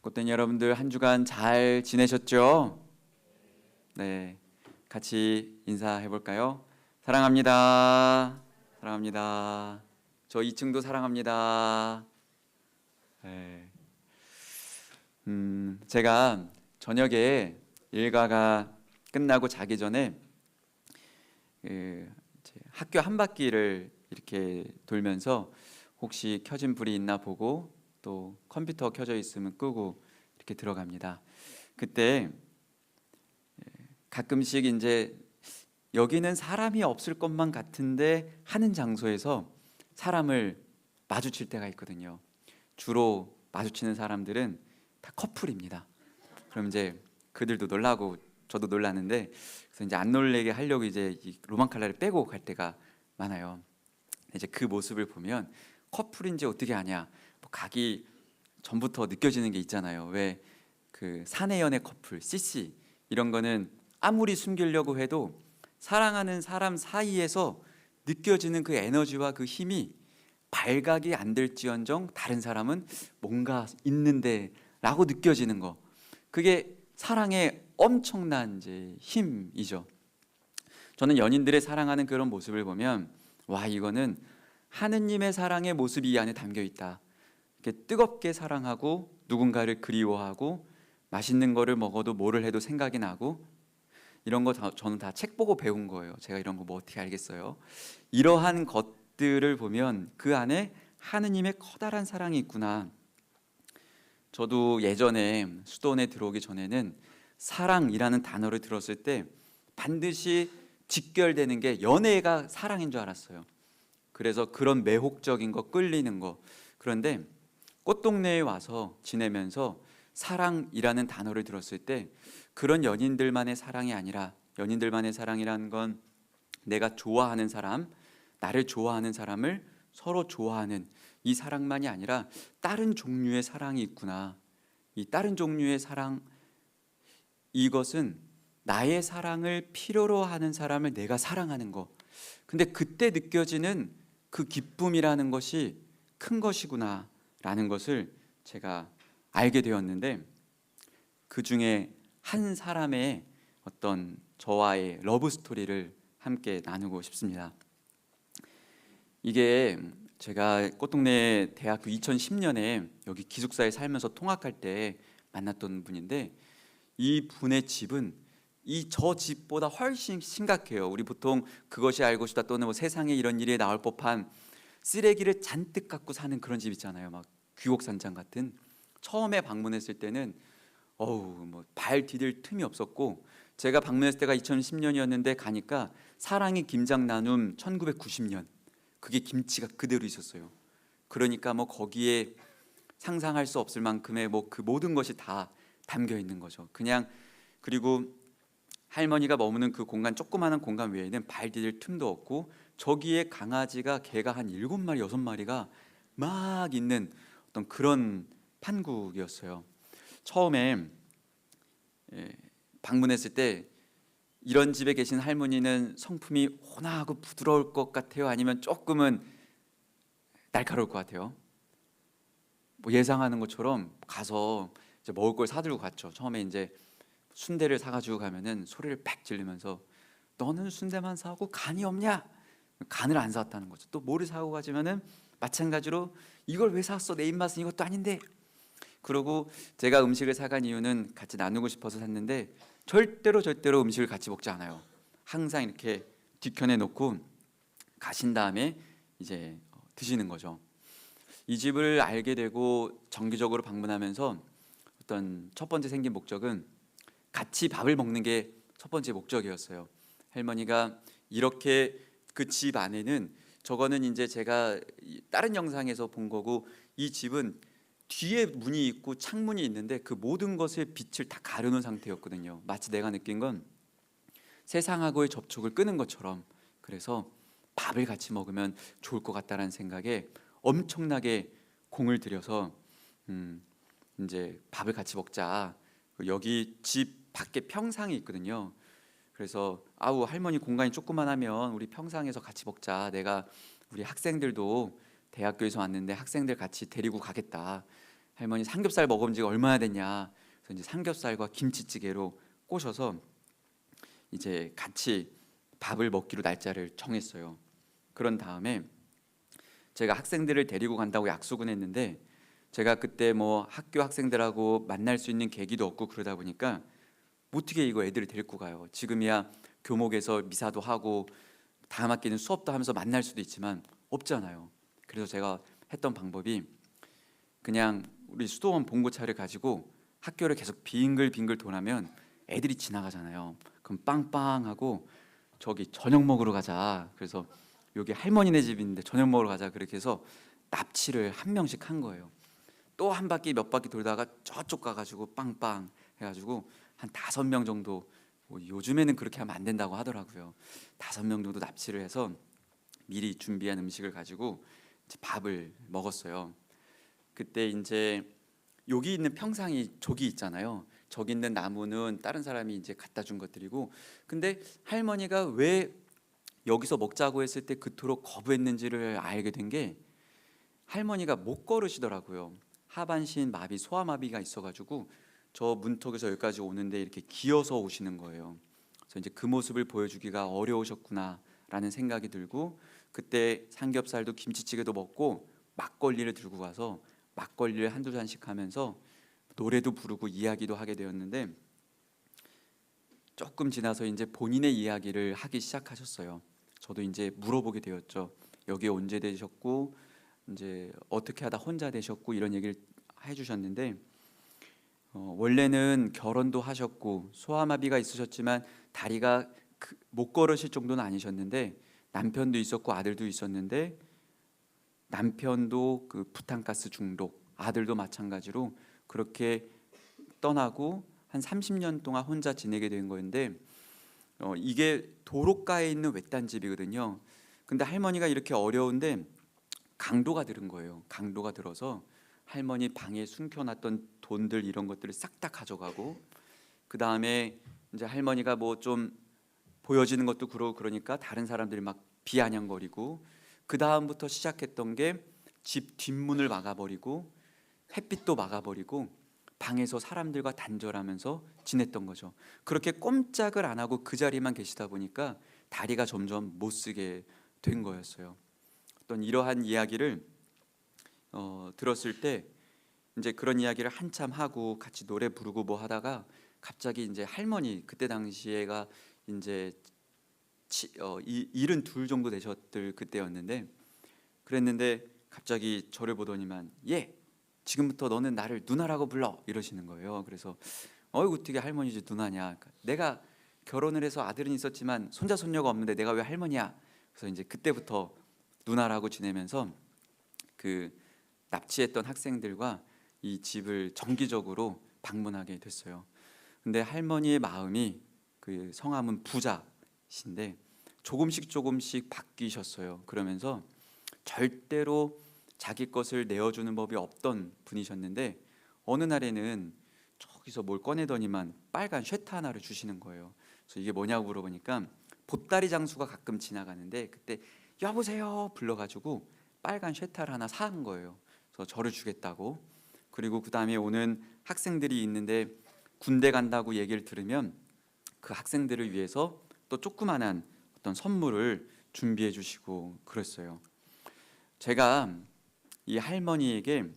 꽃된 여러분들 한 주간 잘 지내셨죠? 네, 같이 인사해 볼까요? 사랑합니다. 사랑합니다. 저 2층도 사랑합니다. 네. 음, 제가 저녁에 일과가 끝나고 자기 전에 그 학교 한 바퀴를 이렇게 돌면서 혹시 켜진 불이 있나 보고 또 컴퓨터 켜져 있으면 끄고 이렇게 들어갑니다. 그때 예, 가끔씩 이제 여기는 사람이 없을 것만 같은데 하는 장소에서 사람을 마주칠 때가 있거든요. 주로 마주치는 사람들은 다 커플입니다. 그럼 이제 그들도 놀라고 저도 놀랐는데 그래서 이제 안 놀래게 하려고 이제 이 로만 칼라를 빼고 갈 때가 많아요. 이제 그 모습을 보면 커플인지 어떻게 아냐? 뭐 가기 전부터 느껴지는 게 있잖아요. 왜 그 사내 연애 커플, CC 이런 거는 아무리 숨기려고 해도 사랑하는 사람 사이에서 느껴지는 그 에너지와 그 힘이 발각이 안 될지언정 다른 사람은 뭔가 있는데라고 느껴지는 거. 그게 사랑의 엄청난 이제 힘이죠. 저는 연인들의 사랑하는 그런 모습을 보면 와 이거는 하느님의 사랑의 모습이 이 안에 담겨 있다. 이렇게 뜨겁게 사랑하고 누군가를 그리워하고 맛있는 거를 먹어도 뭐를 해도 생각이 나고 이런 거 다- 저는 다 책 보고 배운 거예요. 제가 이런 거 뭐 어떻게 알겠어요? 이러한 것들을 보면 그 안에 하느님의 커다란 사랑이 있구나. 저도 예전에 수도원에 들어오기 전에는 사랑이라는 단어를 들었을 때 반드시 직결되는 게 연애가 사랑인 줄 알았어요. 그래서 그런 매혹적인 거 끌리는 거. 그런데 꽃동네에 와서 지내면서 사랑이라는 단어를 들었을 때 그런 연인들만의 사랑이 아니라 연인들만의 사랑이라는 건 내가 좋아하는 사람, 나를 좋아하는 사람을 서로 좋아하는 이 사랑만이 아니라 다른 종류의 사랑이 있구나. 이 다른 종류의 사랑 이것은 나의 사랑을 필요로 하는 사람을 내가 사랑하는 거. 근데 그때 느껴지는 그 기쁨이라는 것이 큰 것이구나 라는 것을 제가 알게 되었는데 그 중에 한 사람의 어떤 저와의 러브 스토리를 함께 나누고 싶습니다. 이게 제가 꽃동네 대학교 2010년에 여기 기숙사에 살면서 통학할 때 만났던 분인데 이 분의 집은 이 저 집보다 훨씬 심각해요. 우리 보통 그것이 알고 싶다 또는 뭐 세상에 이런 일이 나올 법한 쓰레기를 잔뜩 갖고 사는 그런 집 있잖아요. 막 귀곡산장 같은. 처음에 방문했을 때는 어우 뭐 발 디딜 틈이 없었고 제가 방문했을 때가 2010년이었는데 가니까 사랑의 김장 나눔 1990년 그게 김치가 그대로 있었어요. 그러니까 뭐 거기에 상상할 수 없을 만큼의 뭐 그 모든 것이 다 담겨 있는 거죠. 그냥 그리고 할머니가 머무는 그 공간 조그마한 공간 외에는 발 디딜 틈도 없고 저기에 강아지가 개가 한 일곱 마리 여섯 마리가 막 있는 어떤 그런 판국이었어요. 처음에 예, 방문했을 때 이런 집에 계신 할머니는 성품이 온화하고 부드러울 것 같아요. 아니면 조금은 날카로울 것 같아요. 뭐 예상하는 것처럼 가서 먹을 걸 사들고 갔죠. 처음에 이제 순대를 사가지고 가면은 소리를 팍 지르면서 너는 순대만 사고 간이 없냐? 간을 안 사왔다는 거죠. 또 뭐를 사고 가지면은 마찬가지로 이걸 왜 샀어? 내 입맛은 이것도 아닌데. 그리고 제가 음식을 사간 이유는 같이 나누고 싶어서 샀는데 절대로 절대로 음식을 같이 먹지 않아요. 항상 이렇게 뒤편에 놓고 가신 다음에 이제 어, 드시는 거죠. 이 집을 알게 되고 정기적으로 방문하면서 어떤 첫 번째 생긴 목적은 같이 밥을 먹는 게 첫 번째 목적이었어요. 할머니가 이렇게 그 집 안에는 저거는 이제 제가 이 다른 영상에서 본 거고 이 집은 뒤에 문이 있고 창문이 있는데 그 모든 것의 빛을 다 가려놓은 상태였거든요. 마치 내가 느낀 건 세상하고의 접촉을 끊은 것처럼 그래서 밥을 같이 먹으면 좋을 것 같다라는 생각에 엄청나게 공을 들여서 음 이제 밥을 같이 먹자. 여기 집 밖에 평상이 있거든요. 그래서 아우 할머니 공간이 조그만하면 우리 평상에서 같이 먹자. 내가 우리 학생들도 대학교에서 왔는데 학생들 같이 데리고 가겠다. 할머니 삼겹살 먹은 지가 얼마나 됐냐. 그래서 이제 삼겹살과 김치찌개로 꼬셔서 이제 같이 밥을 먹기로 날짜를 정했어요. 그런 다음에 제가 학생들을 데리고 간다고 약속은 했는데 제가 그때 뭐 학교 학생들하고 만날 수 있는 계기도 없고 그러다 보니까 어떻게 이거 애들을 데리고 가요. 지금이야 교목에서 미사도 하고 다음 학기는 수업도 하면서 만날 수도 있지만 없잖아요. 그래서 제가 했던 방법이 그냥 우리 수도원 봉고차를 가지고 학교를 계속 빙글빙글 돌아면 애들이 지나가잖아요. 그럼 빵빵하고 저기 저녁 먹으러 가자. 그래서 여기 할머니네 집인데 저녁 먹으러 가자. 그렇게 해서 납치를 한 명씩 한 거예요. 또 한 바퀴 몇 바퀴 돌다가 저쪽 가가지고 빵빵 해가지고 한 다섯 명 정도 뭐 요즘에는 그렇게 하면 안 된다고 하더라고요. 다섯 명 정도 납치를 해서 미리 준비한 음식을 가지고 밥을 먹었어요. 그때 이제 여기 있는 평상이 저기 있잖아요. 저기 있는 나무는 다른 사람이 이제 갖다 준 것들이고, 근데 할머니가 왜 여기서 먹자고 했을 때 그토록 거부했는지를 알게 된 게 할머니가 못 걸으시더라고요. 하반신 마비, 소아마비가 있어가지고 저 문턱에서 여기까지 오는데 이렇게 기어서 오시는 거예요. 그래서 이제 그 모습을 보여주기가 어려우셨구나라는 생각이 들고 그때 삼겹살도 김치찌개도 먹고 막걸리를 들고 가서 막걸리를 한두 잔씩 하면서 노래도 부르고 이야기도 하게 되었는데 조금 지나서 이제 본인의 이야기를 하기 시작하셨어요. 저도 이제 물어보게 되었죠. 여기 언제 되셨고 이제 어떻게 하다 혼자 되셨고 이런 얘기를 해주셨는데 어, 원래는 결혼도 하셨고 소아마비가 있으셨지만 다리가 그, 못 걸으실 정도는 아니셨는데 남편도 있었고 아들도 있었는데 남편도 그 부탄가스 중독, 아들도 마찬가지로 그렇게 떠나고 한 30년 동안 혼자 지내게 된 거였는데 어, 이게 도로가에 있는 외딴 집이거든요. 근데 할머니가 이렇게 어려운데 강도가 들은 거예요. 강도가 들어서 할머니 방에 숨겨놨던 돈들 이런 것들을 싹 다 가져가고 그 다음에 이제 할머니가 뭐 좀 보여지는 것도 그러고 그러니까 다른 사람들이 막 비아냥거리고 그 다음부터 시작했던 게 집 뒷문을 막아버리고 햇빛도 막아버리고 방에서 사람들과 단절하면서 지냈던 거죠. 그렇게 꼼짝을 안 하고 그 자리만 계시다 보니까 다리가 점점 못 쓰게 된 거였어요. 어떤 이러한 이야기를 어, 들었을 때 이제 그런 이야기를 한참 하고 같이 노래 부르고 뭐 하다가 갑자기 이제 할머니 그때 당시에가 이제 치, 어, 이, 일은 둘 정도 되셨들 그때였는데 그랬는데 갑자기 저를 보더니만 예 지금부터 너는 나를 누나라고 불러 이러시는 거예요. 그래서 어이구 어떻게 할머니지 누나냐? 그러니까 내가 결혼을 해서 아들은 있었지만 손자 손녀가 없는데 내가 왜 할머니야? 그래서 이제 그때부터 누나라고 지내면서 그 납치했던 학생들과 이 집을 정기적으로 방문하게 됐어요. 근데 할머니의 마음이 그 성함은 부자신데 조금씩 조금씩 바뀌셨어요. 그러면서 절대로 자기 것을 내어주는 법이 없던 분이셨는데 어느 날에는 저기서 뭘 꺼내더니만 빨간 쉐트 하나를 주시는 거예요. 그래서 이게 뭐냐고 물어보니까 보따리 장수가 가끔 지나가는데 그때 여보세요 불러가지고 빨간 쉐타를 하나 사은 거예요. 그래서 저를 주겠다고. 그리고 그 다음에 오는 학생들이 있는데 군대 간다고 얘기를 들으면 그 학생들을 위해서 또 조그만한 어떤 선물을 준비해 주시고 그랬어요. 제가 이 할머니에게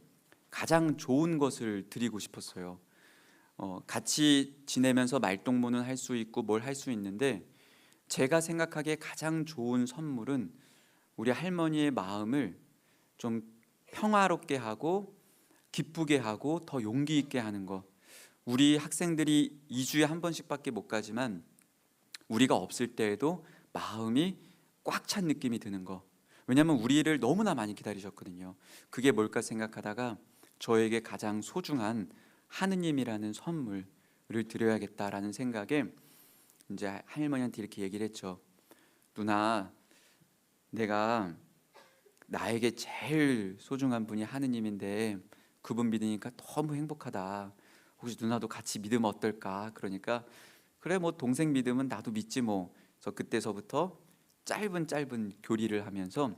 가장 좋은 것을 드리고 싶었어요. 어, 같이 지내면서 말동무는 할 수 있고 뭘 할 수 있는데 제가 생각하기에 가장 좋은 선물은 우리 할머니의 마음을 좀 평화롭게 하고 기쁘게 하고 더 용기 있게 하는 것. 우리 학생들이 2주에 한 번씩밖에 못 가지만 우리가 없을 때에도 마음이 꽉 찬 느낌이 드는 거. 왜냐하면 우리를 너무나 많이 기다리셨거든요. 그게 뭘까 생각하다가 저에게 가장 소중한 하느님이라는 선물을 드려야겠다라는 생각에 이제 할머니한테 이렇게 얘기를 했죠. 누나, 내가 나에게 제일 소중한 분이 하느님인데 그분 믿으니까 너무 행복하다. 혹시 누나도 같이 믿으면 어떨까? 그러니까 그래 뭐 동생 믿으면 나도 믿지 뭐. 그래서 그때서부터 짧은 짧은 교리를 하면서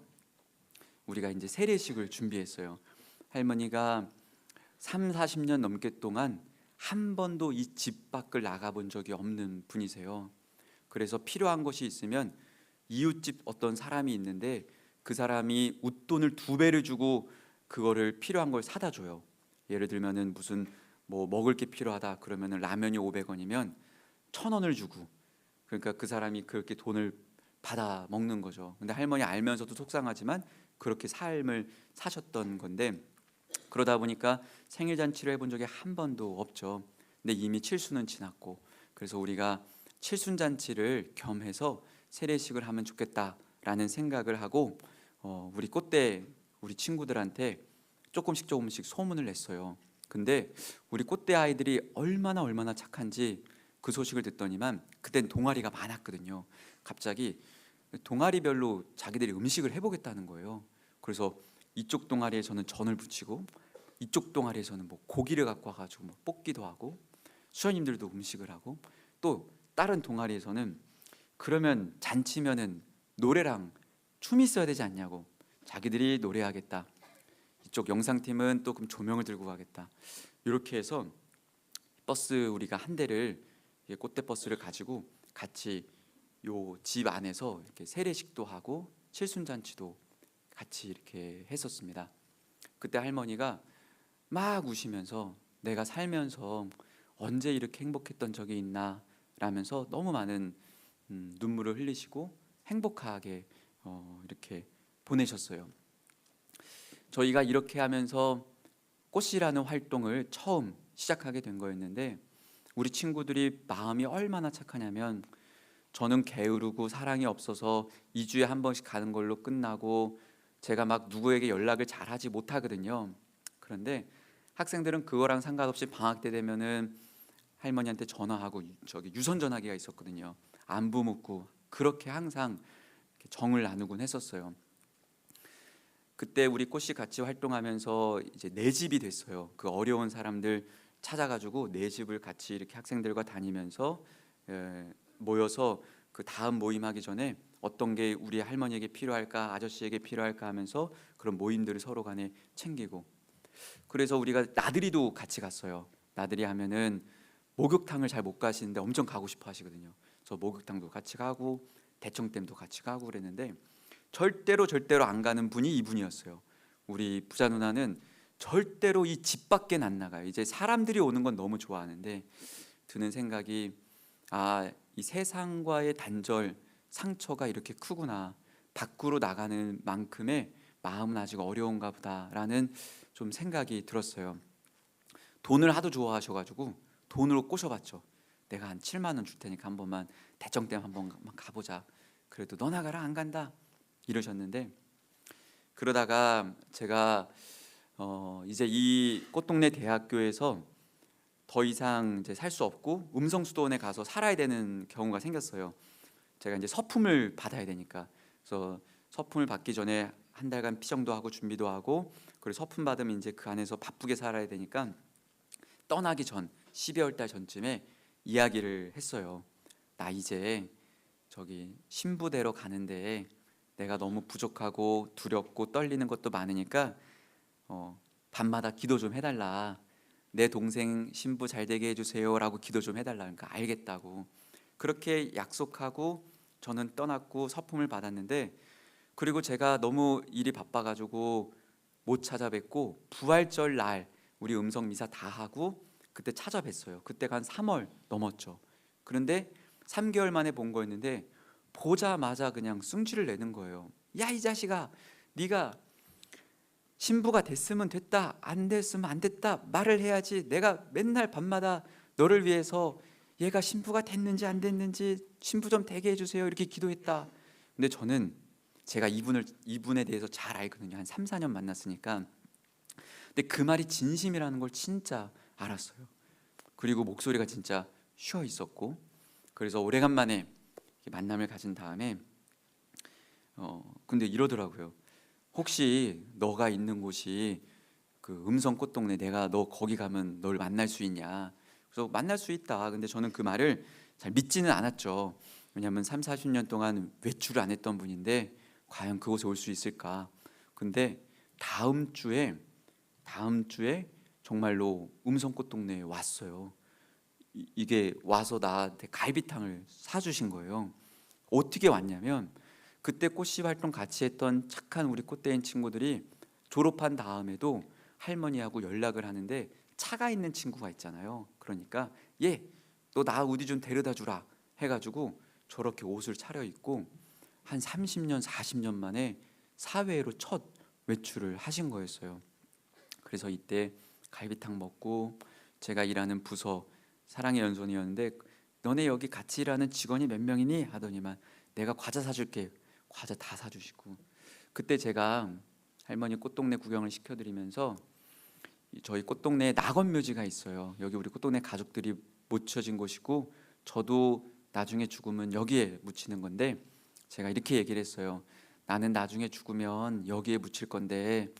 우리가 이제 세례식을 준비했어요. 할머니가 3, 40년 넘게 동안 한 번도 이 집 밖을 나가 본 적이 없는 분이세요. 그래서 필요한 것이 있으면 이웃집 어떤 사람이 있는데 그 사람이 웃돈을 두 배를 주고 그거를 필요한 걸 사다 줘요. 예를 들면은 무슨 뭐 먹을 게 필요하다 그러면은 라면이 500원이면 천 원을 주고 그러니까 그 사람이 그렇게 돈을 받아 먹는 거죠. 근데 할머니 알면서도 속상하지만 그렇게 삶을 사셨던 건데 그러다 보니까 생일 잔치를 해본 적이 한 번도 없죠. 근데 이미 칠수는 지났고 그래서 우리가 칠순 잔치를 겸해서 세례식을 하면 좋겠다라는 생각을 하고 어, 우리 꽃대 우리 친구들한테 조금씩 조금씩 소문을 냈어요. 근데 우리 꽃대 아이들이 얼마나 얼마나 착한지 그 소식을 듣더니만 그땐 동아리가 많았거든요. 갑자기 동아리별로 자기들이 음식을 해보겠다는 거예요. 그래서 이쪽 동아리에서는 전을 부치고 이쪽 동아리에서는 뭐 고기를 갖고 와가지고 뭐 볶기도 하고 수녀님들도 음식을 하고 또 다른 동아리에서는 그러면 잔치면은 노래랑 춤이 있어야 되지 않냐고 자기들이 노래하겠다. 이쪽 영상팀은 또 그럼 조명을 들고 가겠다. 이렇게 해서 버스 우리가 한 대를 꽃대 버스를 가지고 같이 요 집 안에서 이렇게 세례식도 하고 칠순잔치도 같이 이렇게 했었습니다. 그때 할머니가 막 우시면서 내가 살면서 언제 이렇게 행복했던 적이 있나 라면서 너무 많은 음, 눈물을 흘리시고 행복하게 어, 이렇게 보내셨어요. 저희가 이렇게 하면서 꽃이라는 활동을 처음 시작하게 된 거였는데 우리 친구들이 마음이 얼마나 착하냐면 저는 게으르고 사랑이 없어서 2주에 한 번씩 가는 걸로 끝나고 제가 막 누구에게 연락을 잘 하지 못하거든요. 그런데 학생들은 그거랑 상관없이 방학 때 되면은 할머니한테 전화하고 유- 저기 유선 전화기가 있었거든요. 안부 묻고 그렇게 항상 정을 나누곤 했었어요. 그때 우리 꽃이 같이 활동하면서 이제 내 집이 됐어요. 그 어려운 사람들 찾아가지고 내 집을 같이 이렇게 학생들과 다니면서 에, 모여서 그 다음 모임 하기 전에 어떤 게 우리 할머니에게 필요할까 아저씨에게 필요할까 하면서 그런 모임들을 서로 간에 챙기고 그래서 우리가 나들이도 같이 갔어요. 나들이 하면은 목욕탕을 잘 못 가시는데 엄청 가고 싶어 하시거든요. 저 목욕탕도 같이 가고 대청댐도 같이 가고 그랬는데 절대로 절대로 안 가는 분이 이분이었어요. 우리 부자 누나는 절대로 이 집 밖엔 안 나가요. 이제 사람들이 오는 건 너무 좋아하는데 드는 생각이 아, 이 세상과의 단절, 상처가 이렇게 크구나. 밖으로 나가는 만큼의 마음은 아직 어려운가 보다라는 좀 생각이 들었어요. 돈을 하도 좋아하셔 가지고 돈으로 꼬셔봤죠. 내가 한 7만 원 줄 테니까 한 번만 대청댐 한 번만 가보자. 그래도 너 나가라 안 간다 이러셨는데 그러다가 제가 어 이제 이 꽃동네 대학교에서 더 이상 이제 살 수 없고 음성 수도원에 가서 살아야 되는 경우가 생겼어요. 제가 이제 서품을 받아야 되니까 그래서 서품을 받기 전에 한 달간 피정도 하고 준비도 하고 그리고 서품 받으면 이제 그 안에서 바쁘게 살아야 되니까 떠나기 전 12월 달 전쯤에 이야기를 했어요. 나 이제 저기 신부대로 가는데 내가 너무 부족하고 두렵고 떨리는 것도 많으니까 어, 밤마다 기도 좀 해달라. 내 동생 신부 잘 되게 해주세요라고 기도 좀 해달라. 그러니까 알겠다고 그렇게 약속하고 저는 떠났고 서품을 받았는데 그리고 제가 너무 일이 바빠가지고 못 찾아뵙고 부활절 날 우리 음성 미사 다 하고 그때 찾아뵀어요. 그때가 한 3월 넘었죠. 그런데 3개월 만에 본 거였는데 보자마자 그냥 승질을 내는 거예요. 야 이 자식아, 네가 신부가 됐으면 됐다, 안 됐으면 안 됐다 말을 해야지. 내가 맨날 밤마다 너를 위해서 얘가 신부가 됐는지 안 됐는지 신부 좀 되게 해주세요 이렇게 기도했다. 근데 저는 제가 이분을 이분에 대해서 잘 알거든요. 한 3, 4년 만났으니까. 근데 그 말이 진심이라는 걸 진짜 알았어요. 그리고 목소리가 진짜 쉬어 있었고 그래서 오래간만에 만남을 가진 다음에 어 근데 이러더라고요. 혹시 너가 있는 곳이 그 음성 꽃동네 내가 너 거기 가면 널 만날 수 있냐? 그래서 만날 수 있다. 근데 저는 그 말을 잘 믿지는 않았죠. 왜냐하면 3, 40년 동안 외출을 안 했던 분인데 과연 그곳에 올 수 있을까? 근데 다음 주에 다음 주에 정말로 음성꽃 동네에 왔어요. 이- 이게 와서 나한테 갈비탕을 사주신 거예요. 어떻게 왔냐면 그때 꽃씨 활동 같이 했던 착한 우리 꽃대인 친구들이 졸업한 다음에도 할머니하고 연락을 하는데 차가 있는 친구가 있잖아요. 그러니까 얘 너 나 어디 좀 데려다 주라 해가지고 저렇게 옷을 차려입고 한 30년 40년 만에 사회로 첫 외출을 하신 거였어요. 그래서 이때 갈비탕 먹고 제가 일하는 부서 사랑의 연손이었는데 너네 여기 같이 일하는 직원이 몇 명이니? 하더니만 내가 과자 사줄게. 과자 다 사주시고. 그때 제가 할머니 꽃동네 구경을 시켜드리면서 이 저희 꽃동네에 낙원 묘지가 있어요. 여기 우리 꽃동네 가족들이 묻혀진 곳이고 저도 나중에 죽으면 여기에 묻히는 건데 제가 이렇게 얘기를 했어요 나는 나중에 죽으면 여기에 묻힐 건데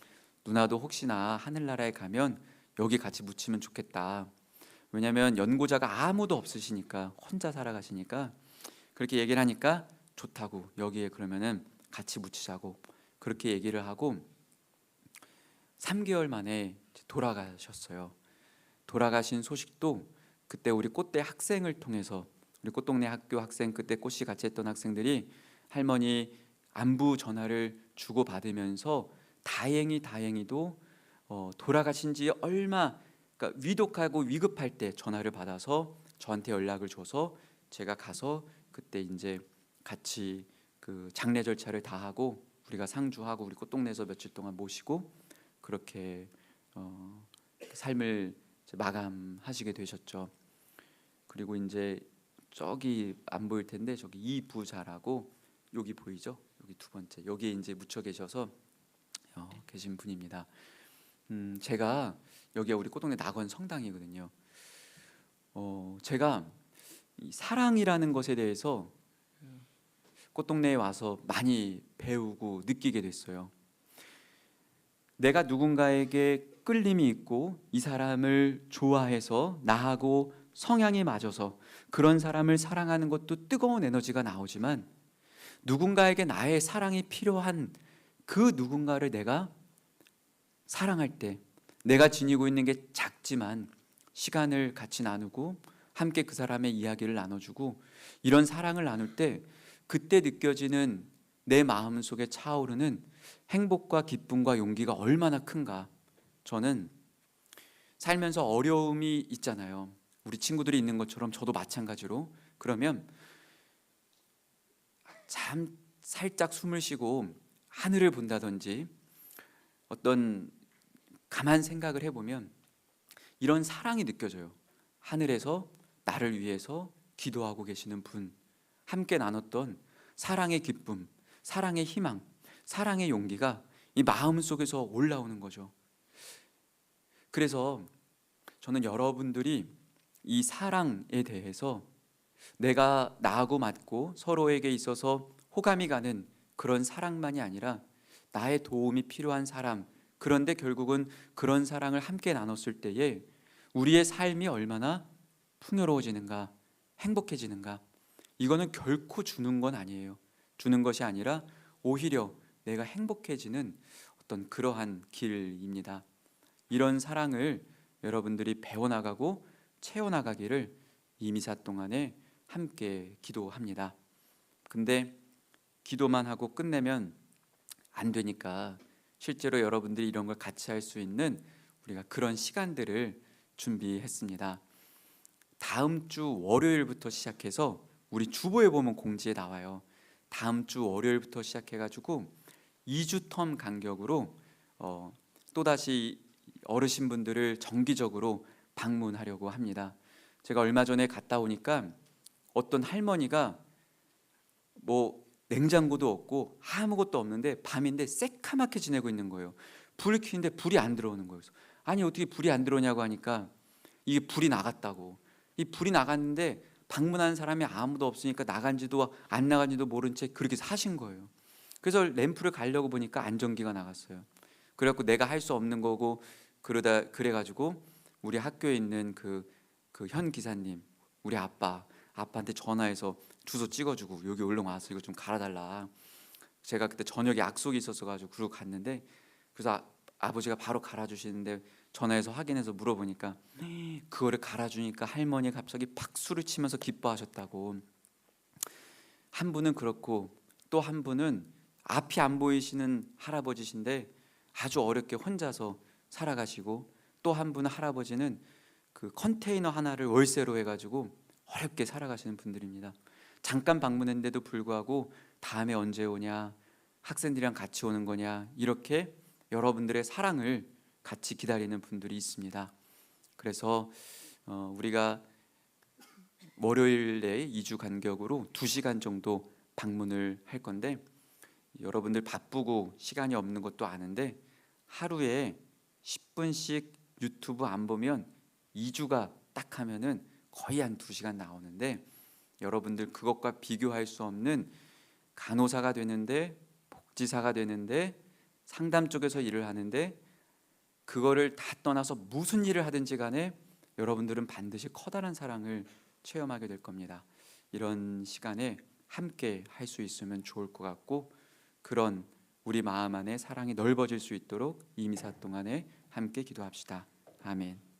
누나도 혹시나 하늘나라에 가면 여기 같이 묻히면 좋겠다 왜냐하면 연고자가 아무도 없으시니까 혼자 살아가시니까 그렇게 얘기를 하니까 좋다고 여기에 그러면은 같이 묻히자고 그렇게 얘기를 하고 3개월 만에 돌아가셨어요. 돌아가신 소식도 그때 우리 꽃대 학생을 통해서 우리 꽃동네 학교 학생 그때 꽃이 같이 했던 학생들이 할머니 안부 전화를 주고 받으면서 다행히 다행히도 어, 돌아가신 지 얼마 그러니까 위독하고 위급할 때 전화를 받아서 저한테 연락을 줘서 제가 가서 그때 이제 같이 그 장례 절차를 다 하고 우리가 상주하고 우리 꽃동네에서 며칠 동안 모시고 그렇게 어, 삶을 이제 마감하시게 되셨죠. 그리고 이제 저기 안 보일 텐데 저기 이부자라고 여기 보이죠? 여기 두 번째 여기에 이제 묻혀 계셔서 어, 계신 분입니다. 음, 제가 여기가 우리 꽃동네 낙원 성당이거든요. 어, 제가 이 사랑이라는 것에 대해서 꽃동네에 와서 많이 배우고 느끼게 됐어요. 내가 누군가에게 끌림이 있고 이 사람을 좋아해서 나하고 성향이 맞아서 그런 사람을 사랑하는 것도 뜨거운 에너지가 나오지만 누군가에게 나의 사랑이 필요한 그 누군가를 내가 사랑할 때 내가 지니고 있는 게 작지만 시간을 같이 나누고 함께 그 사람의 이야기를 나눠주고 이런 사랑을 나눌 때 그때 느껴지는 내 마음 속에 차오르는 행복과 기쁨과 용기가 얼마나 큰가. 저는 살면서 어려움이 있잖아요. 우리 친구들이 있는 것처럼 저도 마찬가지로. 그러면 잠 살짝 숨을 쉬고 하늘을 본다든지 어떤 가만 생각을 해보면 이런 사랑이 느껴져요. 하늘에서 나를 위해서 기도하고 계시는 분, 함께 나눴던 사랑의 기쁨, 사랑의 희망, 사랑의 용기가 이 마음 속에서 올라오는 거죠. 그래서 저는 여러분들이 이 사랑에 대해서 내가 나하고 맞고 서로에게 있어서 호감이 가는 그런 사랑만이 아니라 나의 도움이 필요한 사람, 그런데 결국은 그런 사랑을 함께 나눴을 때에 우리의 삶이 얼마나 풍요로워지는가, 행복해지는가. 이거는 결코 주는 건 아니에요. 주는 것이 아니라 오히려 내가 행복해지는 어떤 그러한 길입니다. 이런 사랑을 여러분들이 배워나가고 채워나가기를 이 미사 동안에 함께 기도합니다. 근데 기도만 하고 끝내면 안 되니까 실제로 여러분들이 이런 걸 같이 할 수 있는 우리가 그런 시간들을 준비했습니다. 다음 주 월요일부터 시작해서 우리 주보에 보면 공지에 나와요. 다음 주 월요일부터 시작해가지고 2주 텀 간격으로 어, 또다시 어르신분들을 정기적으로 방문하려고 합니다. 제가 얼마 전에 갔다 오니까 어떤 할머니가 뭐 냉장고도 없고 아무것도 없는데 밤인데 새카맣게 지내고 있는 거예요. 불을 켜는데 불이 안 들어오는 거예요. 아니 어떻게 불이 안 들어오냐고 하니까 이게 불이 나갔다고. 이 불이 나갔는데 방문한 사람이 아무도 없으니까 나간지도 안 나간지도 모른 채 그렇게 사신 거예요. 그래서 램프를 가려고 보니까 안전기가 나갔어요. 그래갖고 내가 할 수 없는 거고 그러다 그래가지고 우리 학교에 있는 그 그 현 기사님 우리 아빠 아빠한테 전화해서 주소 찍어주고 여기 얼른 와서 이거 좀 갈아달라. 제가 그때 저녁에 약속이 있었어 가지고 그러고 갔는데 그래서 아, 버지가 바로 갈아주시는데 전화해서 확인해서 물어보니까 그거를 갈아주니까 할머니가 갑자기 박수를 치면서 기뻐하셨다고. 한 분은 그렇고 또 한 분은 앞이 안 보이시는 할아버지신데 아주 어렵게 혼자서 살아가시고 또 한 분은 할아버지는 그 컨테이너 하나를 월세로 해가지고 어렵게 살아가시는 분들입니다. 잠깐 방문했는데도 불구하고 다음에 언제 오냐, 학생들이랑 같이 오는 거냐 이렇게 여러분들의 사랑을 같이 기다리는 분들이 있습니다. 그래서 어, 우리가 월요일에 2주 간격으로 2시간 정도 방문을 할 건데 여러분들 바쁘고 시간이 없는 것도 아는데 하루에 10분씩 유튜브 안 보면 2주가 딱 하면은 거의 한 2시간 나오는데 여러분들 그것과 비교할 수 없는 간호사가 되는데 복지사가 되는데 상담 쪽에서 일을 하는데 그거를 다 떠나서 무슨 일을 하든지 간에 여러분들은 반드시 커다란 사랑을 체험하게 될 겁니다. 이런 시간에 함께 할 수 있으면 좋을 것 같고 그런 우리 마음 안에 사랑이 넓어질 수 있도록 이 미사 동안에 함께 기도합시다. 아멘.